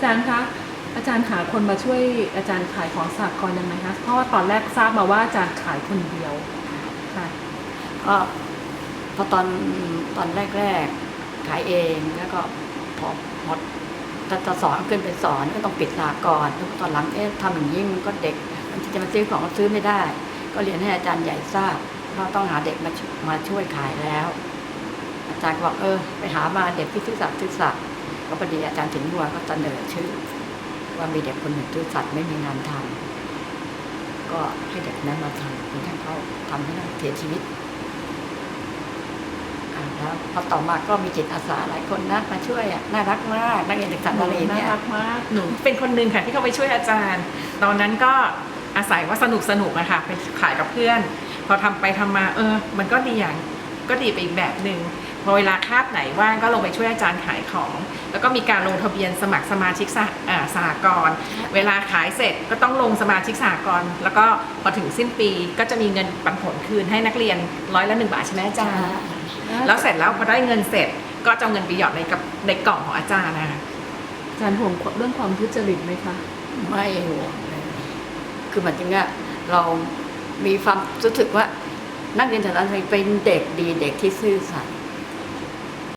อาจารย์คะอาจารย์หาคนมาช่วยอาจารย์ขายของสากลยังไงคะเพราะว่าตอนแรกทราบมาว่าอาจารย์ขายคนเดียวค่ะก็พอตอนตอนแรกๆขายเองแล้วก็พอพอจะจะสอนขึ้นไปสอนก็ต้องปิดสากลแล้วตอนหลังเอ๊ะทำอย่างนี้มันก็เด็กมันจะมาซื้อของก็ซื้อไม่ได้ ก็เรียนให้อาจารย์ใหญ่ทราบว่าต้องหาเด็กมามาช่วยขายแล้ว อาจารย์บอกเออ ไปหามาเด็กที่ซื่อสัตย์ซื่อสัตย์ ก็พอดีอาจารย์ถึงวัวก็เสนอชื่อ ว่ามีเด็กคนหนึ่งซื่อสัตย์ไม่มีงานทำก็ให้เด็กนั้นมาทำจนกระทั่งเขาทำให้เขาเสียชีวิตแล้วพอต่อมาก็มีจิตอาสาหลายคนนะมาช่วยอะน่ารักมากนักเรียนเด็กสันตลีน่าเนี่ยรักมากหนูเป็นคนหนึ่งค่ะที่เขาไปช่วยอาจารย์ ตอนนั้นก็อาศัยว่าสนุกสนุกอะค่ะไปขายกับเพื่อน พอทำไปทำมาเออ มันก็ดีอย่างก็ดีไปอีกแบบหนึ่ง พอเวลาคาบไหนว่างก็ลงไปช่วยอาจารย์ขายของ แล้วก็มีการลงทะเบียนสมัครสมาชิกสหอ่าสหกรณ์เวลาขายเสร็จก็ต้องลงสมาชิกสหกรณ์แล้วก็พอถึงสิ้นปีก็จะมีเงินปันผลคืนให้นักเรียนร้อยละหนึ่งบาทใช่ไหมอาจารย์แล้วเสร็จแล้วพอได้เงินเสร็จก็จะเอาเงินไปหยอดในกับในกล่องของอาจารย์นะคะอาจารย์ห่วงเรื่องความทุจริตไหมคะไม่ห่วงเลยคือหมันจึงว่าเรามีความรู้สึกว่านักเรียนสันตลีเป็นเด็กดีเด็กที่ซื่อสัตย์